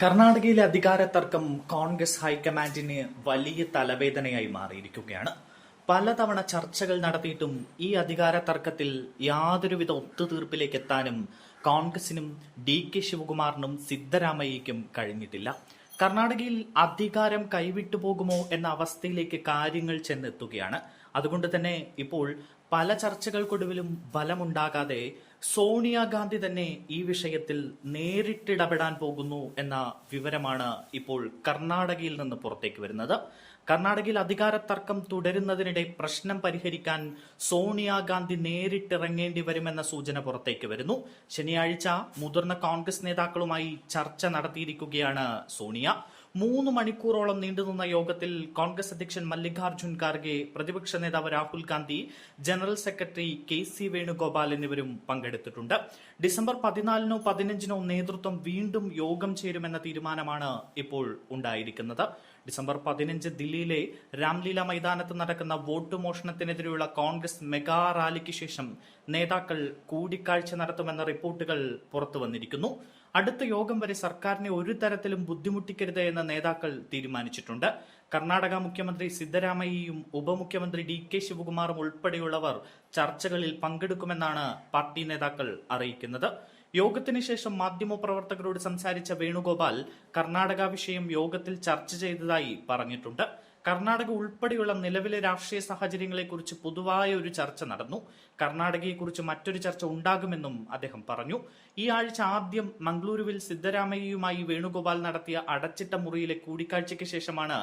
കർണാടകയിലെ അധികാര തർക്കം കോൺഗ്രസ് ഹൈക്കമാൻഡിന് വലിയ തലവേദനയായി മാറിയിരിക്കുകയാണ്. പലതവണ ചർച്ചകൾ നടത്തിയിട്ടും ഈ അധികാര തർക്കത്തിൽ യാതൊരുവിധ ഒത്തുതീർപ്പിലേക്ക് എത്താനും കോൺഗ്രസിനും ഡി കെ ശിവകുമാറിനും സിദ്ധരാമയ്യയ്ക്കും കഴിഞ്ഞിട്ടില്ല. കർണാടകയിൽ അധികാരം കൈവിട്ടു പോകുമോ എന്ന അവസ്ഥയിലേക്ക് കാര്യങ്ങൾ ചെന്നെത്തുകയാണ്. അതുകൊണ്ട് തന്നെ ഇപ്പോൾ പല ചർച്ചകൾക്കൊടുവിലും ഫലമുണ്ടാകാതെ സോണിയാഗാന്ധി തന്നെ ഈ വിഷയത്തിൽ നേരിട്ടിടപെടാൻ പോകുന്നു എന്ന വിവരമാണ് ഇപ്പോൾ കർണാടകയിൽ നിന്ന് പുറത്തേക്ക് വരുന്നത്. കർണാടകയിൽ അധികാര തർക്കം തുടരുന്നതിനിടെ പ്രശ്നം പരിഹരിക്കാൻ സോണിയാഗാന്ധി നേരിട്ടിറങ്ങേണ്ടി വരുമെന്ന സൂചന പുറത്തേക്ക് വരുന്നു. ശനിയാഴ്ച മുതിർന്ന കോൺഗ്രസ് നേതാക്കളുമായി ചർച്ച നടത്തിയിരിക്കുകയാണ് സോണിയ. മൂന്ന് മണിക്കൂറോളം നീണ്ടുനിന്ന യോഗത്തിൽ കോൺഗ്രസ് അധ്യക്ഷൻ മല്ലികാർജുൻ ഖാർഗെ പ്രതിപക്ഷ നേതാവ് Rahul Gandhi general secretary K C Venugopal എന്നിവരും പങ്കെടുത്തിട്ടുണ്ട്. ഡിസംബർ പതിനാലിനോ പതിനഞ്ചിനോ നേതൃത്വം വീണ്ടും യോഗം ചേരുമെന്ന തീരുമാനമാണ് ഇപ്പോൾ ഉണ്ടായിരിക്കുന്നത്. ഡിസംബർ പതിനഞ്ച് ദില്ലിയിലെ രാംലീല മൈതാനത്ത് നടക്കുന്ന വോട്ട് മോഷണത്തിനെതിരെയുള്ള കോൺഗ്രസ് മെഗാ റാലിക്ക് ശേഷം നേതാക്കൾ കൂടിക്കാഴ്ച നടത്തുമെന്ന റിപ്പോർട്ടുകൾ പുറത്തു വന്നിരിക്കുന്നു അടുത്ത യോഗം വരെ സർക്കാരിനെ ഒരു തരത്തിലും ബുദ്ധിമുട്ടിക്കരുത് എന്ന് നേതാക്കൾ തീരുമാനിച്ചിട്ടുണ്ട്. കർണാടക മുഖ്യമന്ത്രി സിദ്ധരാമയ്യയും ഉപമുഖ്യമന്ത്രി ഡി കെ ശിവകുമാറും ഉൾപ്പെടെയുള്ളവർ ചർച്ചകളിൽ പങ്കെടുക്കുമെന്നാണ് പാർട്ടി നേതാക്കൾ അറിയിക്കുന്നത്. യോഗത്തിന് ശേഷം മാധ്യമപ്രവർത്തകരോട് സംസാരിച്ച വേണുഗോപാൽ കർണാടക വിഷയം യോഗത്തിൽ ചർച്ച ചെയ്തതായി പറഞ്ഞിട്ടുണ്ട്. കർണാടക ഉൾപ്പെടെയുള്ള നിലവിലെ രാഷ്ട്രീയ സാഹചര്യങ്ങളെക്കുറിച്ച് പൊതുവായ ഒരു ചർച്ച നടന്നു. കർണാടകയെക്കുറിച്ച് മറ്റൊരു ചർച്ച ഉണ്ടാകുമെന്നും അദ്ദേഹം പറഞ്ഞു. ഈ ആഴ്ച ആദ്യം മംഗളൂരുവിൽ സിദ്ധരാമയ്യയുമായി വേണുഗോപാൽ നടത്തിയ അടച്ചിട്ട മുറിയിലെ കൂടിക്കാഴ്ചയ്ക്ക് ശേഷമാണ്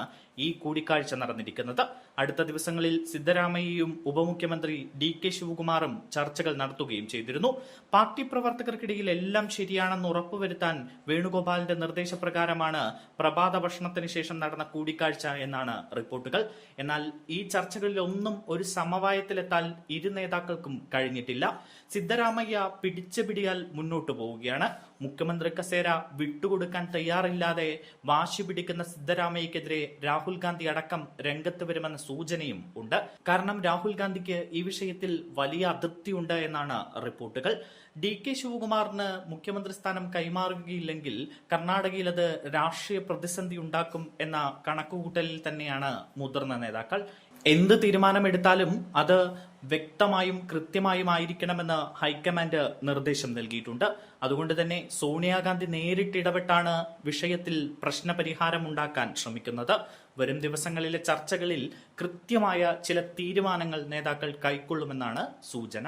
ഈ കൂടിക്കാഴ്ച നടന്നിരിക്കുന്നത്. അടുത്ത ദിവസങ്ങളിൽ സിദ്ധരാമയ്യയും ഉപമുഖ്യമന്ത്രി ഡി കെ ശിവകുമാറും ചർച്ചകൾ നടത്തുകയും ചെയ്തിരുന്നു. പാർട്ടി പ്രവർത്തകർക്കിടയിൽ എല്ലാം ശരിയാണെന്ന് ഉറപ്പുവരുത്താൻ വേണുഗോപാലിന്റെ നിർദ്ദേശപ്രകാരമാണ് പ്രഭാത ഭക്ഷണത്തിന് ശേഷം നടന്ന കൂടിക്കാഴ്ച എന്നാണ് റിപ്പോർട്ടുകൾ. എന്നാൽ ഈ ചർച്ചകളിൽ ഒന്നും ഒരു സമവായത്തിലെത്താൻ ഇരു നേതാക്കൾക്കും കഴിഞ്ഞിട്ടില്ല. സിദ്ധരാമയ്യ പിടിച്ചു പിടിയാൽ മുന്നോട്ടു പോവുകയാണ്. മുഖ്യമന്ത്രി കസേര വിട്ടുകൊടുക്കാൻ തയ്യാറില്ലാതെ വാശി പിടിക്കുന്ന സിദ്ധരാമയ്യക്കെതിരെ രാഹുൽ ഗാന്ധി അടക്കം രംഗത്ത് വരുമെന്ന സൂചനയും ഉണ്ട്. കാരണം രാഹുൽ ഗാന്ധിക്ക് ഈ വിഷയത്തിൽ വലിയ അതൃപ്തിയുണ്ട് എന്നാണ് റിപ്പോർട്ടുകൾ. ഡി കെ ശിവകുമാറിന് മുഖ്യമന്ത്രി സ്ഥാനം കൈമാറുകയില്ലെങ്കിൽ കർണാടകയിൽ അത് രാഷ്ട്രീയ പ്രതിസന്ധി ഉണ്ടാക്കും എന്ന കണക്കുകൂട്ടലിൽ തന്നെയാണ് മുതിർന്ന നേതാക്കൾ. എന്ത് തീരുമാനമെടുത്താലും അത് വ്യക്തമായും കൃത്യമായും ആയിരിക്കണമെന്ന് ഹൈക്കമാൻഡ് നിർദ്ദേശം നൽകിയിട്ടുണ്ട്. അതുകൊണ്ട് തന്നെ സോണിയാഗാന്ധി നേരിട്ട് ഇടപെട്ടാണ് വിഷയത്തിൽ പ്രശ്നപരിഹാരം ഉണ്ടാക്കാൻ ശ്രമിക്കുന്നത്. വരും ദിവസങ്ങളിലെ ചർച്ചകളിൽ കൃത്യമായ ചില തീരുമാനങ്ങൾ നേതാക്കൾ കൈക്കൊള്ളുമെന്നാണ് സൂചന.